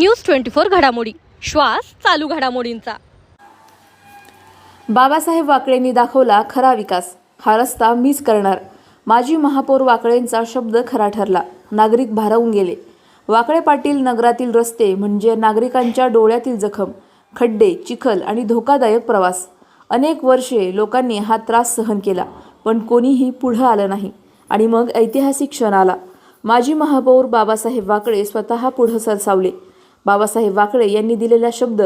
News twenty four घडामोडी. श्वास चालू घडामोडींचा. बाबासाहेब वाकळेंनी दाखवला खरा विकास. हा रस्ता मीच करणार. माजी महापौर वाकळेंचा शब्द खरा ठरला. नागरिक भारावून गेले. वाकळे पाटील नगरातील रस्ते म्हणजे नागरिकांच्या डोळ्यातील जखम खड्डे चिखल आणि धोकादायक प्रवास. अनेक वर्षे लोकांनी हा त्रास सहन केला पण कोणीही पुढं आलं नाही. आणि मग ऐतिहासिक क्षण आला. माजी महापौर बाबासाहेब वाकळे स्वतः पुढं सरसावले. बाबासाहेब वाकळे यांनी दिलेला शब्द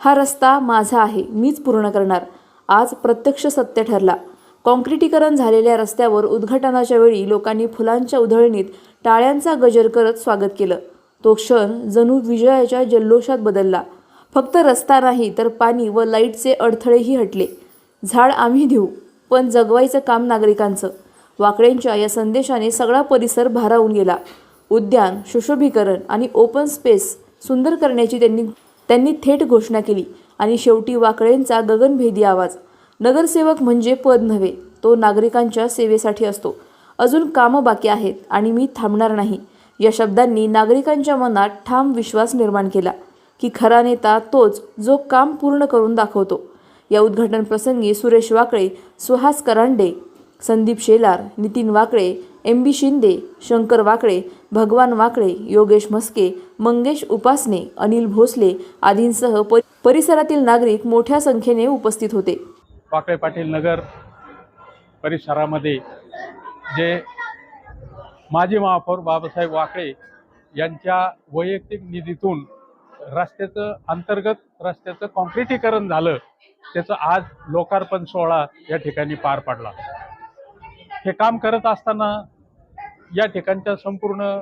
हा रस्ता माझा आहे मीच पूर्ण करणार. आज प्रत्यक्ष सत्य ठरला. कॉन्क्रिटीकरण झालेल्या रस्त्यावर उद्घाटनाच्या वेळी लोकांनी फुलांच्या उधळणीत टाळ्यांचा गजर करत स्वागत केलं. तो क्षण जणू विजयाच्या जल्लोषात बदलला. फक्त रस्ता नाही तर पाणी व लाईटचे अडथळेही हटले. झाड आम्ही देऊ पण जगवायचं काम नागरिकांचं. वाकडेंच्या या संदेशाने सगळा परिसर भारावून गेला. उद्यान सुशोभीकरण आणि ओपन स्पेस सुंदर करण्याची त्यांनी त्यांनी थेट घोषणा केली. आणि शेवटी वाकळेंचा गगनभेदी आवाज. नगरसेवक म्हणजे पद नव्हे तो नागरिकांच्या सेवेसाठी असतो. अजून कामं बाकी आहेत आणि मी थांबणार नाही. या शब्दांनी नागरिकांच्या मनात ठाम विश्वास निर्माण केला की खरा नेता तोच जो काम पूर्ण करून दाखवतो. या उद्घाटनप्रसंगी सुरेश वाकळे सुहास करांडे संदीप शेलार नितीन वाकळे एम बी शिंदे शंकर वाकळे भगवान वाकळे योगेश म्हस्के मंगेश उपासने अनिल भोसले आदींसह परिसरातील नागरिक मोठ्या संख्येने उपस्थित होते. वाकळे पाटील नगर परिसरामध्ये जे माजी महापौर बाबासाहेब वाकळे यांच्या वैयक्तिक निधीतून रस्त्याचं अंतर्गत रस्त्याचं कॉन्क्रिटीकरण झालं त्याचं आज लोकार्पण सोहळा या ठिकाणी पार पडला. हे काम करत असताना या ठिकाणच्या संपूर्ण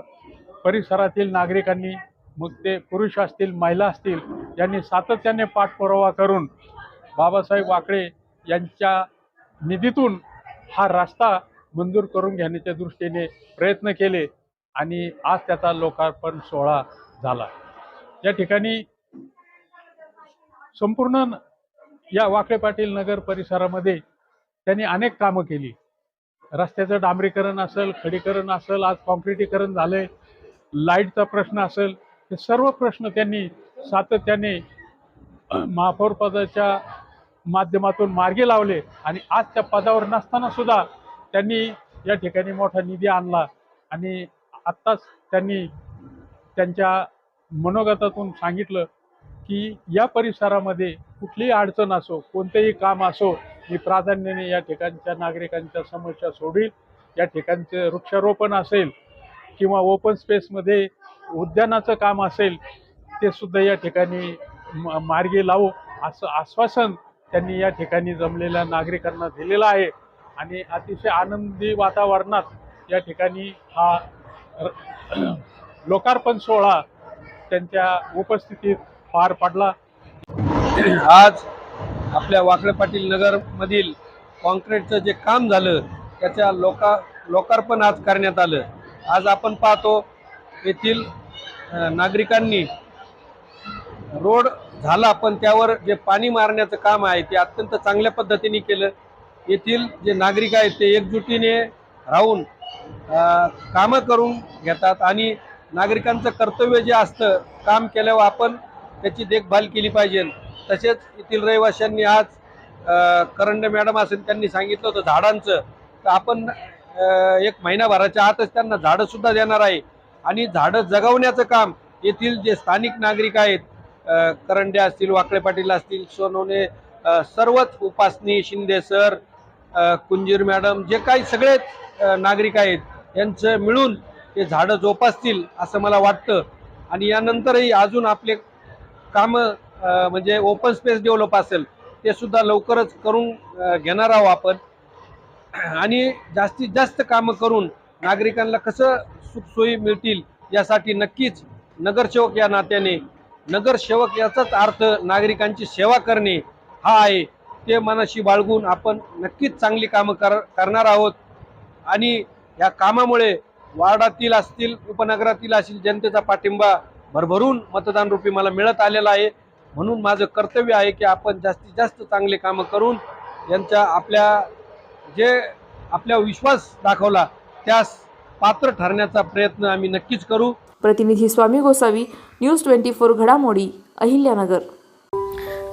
परिसरातील नागरिकांनी मग ते पुरुष असतील महिला असतील यांनी सातत्याने पाठपुरावा करून बाबासाहेब वाकळे यांच्या निधीतून हा रस्ता मंजूर करून घेण्याच्या दृष्टीने प्रयत्न केले आणि आज त्याचा लोकार्पण सोहळा झाला. या ठिकाणी संपूर्ण या वाकळे पाटील नगर परिसरामध्ये त्यांनी अनेक कामं केली. रस्त्याचं डांबरीकरण असेल खडीकरण असेल आज कॉन्क्रिटीकरण झालंय लाईटचा प्रश्न असेल हे सर्व प्रश्न त्यांनी सातत्याने महापौर पदाच्या माध्यमातून मार्गी लावले आणि आज त्या पदावर नसताना सुद्धा त्यांनी या ठिकाणी मोठा निधी आणला आणि आत्ताच त्यांनी त्यांच्या मनोगतातून सांगितलं की या परिसरामध्ये कुठलीही अडचण असो कोणतेही काम असो मी प्राधान्याने या ठिकाणच्या नागरिकांच्या समस्या सोडील. या ठिकाणचे वृक्षारोपण असेल किंवा ओपन स्पेसमध्ये उद्यानाचं काम असेल ते सुद्धा या ठिकाणी म- मार्गी लावू असं आश्वासन त्यांनी या ठिकाणी जमलेल्या नागरिकांना दिलेलं आहे. आणि अतिशय आनंदी वातावरणात या ठिकाणी हा र- लोकार्पण सोहळा त्यांच्या उपस्थितीत पार पडला. आज आपल्या वाकळे पाटील नगरमधील कॉन्क्रीटचं जे काम झालं त्याच्या लोका लोकार्पण आज करण्यात आलं. आज आपण पाहतो येथील नागरिकांनी रोड झाला पण त्यावर जे पाणी मारण्याचं काम आहे ते अत्यंत चांगल्या पद्धतीने केलं. येथील जे नागरिक आहेत ते एकजुटीने राहून कामं करून घेतात आणि नागरिकांचं कर्तव्य जे असतं काम केल्यावर आपण त्याची देखभाल केली पाहिजे. तसेच येथील रहिवाशांनी आज करंड करंडे मॅडम असेल त्यांनी सांगितलं होतं झाडांचं. तर आपण एक महिनाभराच्या आतच त्यांना झाडंसुद्धा देणार आहे. आणि झाडं जगवण्याचं काम येथील जे स्थानिक नागरिक आहेत करंडे असतील वाकळे पाटील असतील सोनवणे सर्वच उपासनी शिंदे सर कुंजीर मॅडम जे काही सगळेच नागरिक आहेत यांचं मिळून ते झाडं जोपासतील असं मला वाटतं. आणि यानंतरही अजून आपले कामं म्हणजे ओपन स्पेस डेव्हलप असेल ते सुद्धा लवकरच करून घेणार आहोत आपण. आणि जास्तीत जास्त कामं करून नागरिकांना कसं सुखसोयी मिळतील यासाठी नक्कीच नगरसेवक या नात्याने नगरसेवक याचाच अर्थ नागरिकांची सेवा करणे हा आहे. ते मनाशी बाळगून आपण नक्कीच चांगली कामं कर करणार आहोत. आणि या कामामुळे वार्डातील असतील उपनगरातील असतील जनतेचा पाठिंबा भरभरून मतदान रूपी मला मिळत आलेला आहे. म्हणून माझं कर्तव्य आहे की आपण जास्तीत जास्त चांगले कामं करून यांच्या आपल्या जे आपल्या विश्वास दाखवला त्यास पात्र ठरण्याचा प्रयत्न आम्ही नक्कीच करू. प्रतिनिधी Swami Gosavi news twenty four घडामोडी अहिल्यानगर.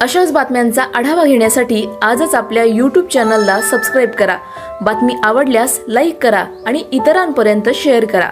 अशाच बातम्यांचा आढावा घेण्यासाठी आजच आपल्या यूट्यूब चॅनलला सबस्क्राईब करा. बातमी आवडल्यास लाईक करा आणि इतरांपर्यंत शेअर करा.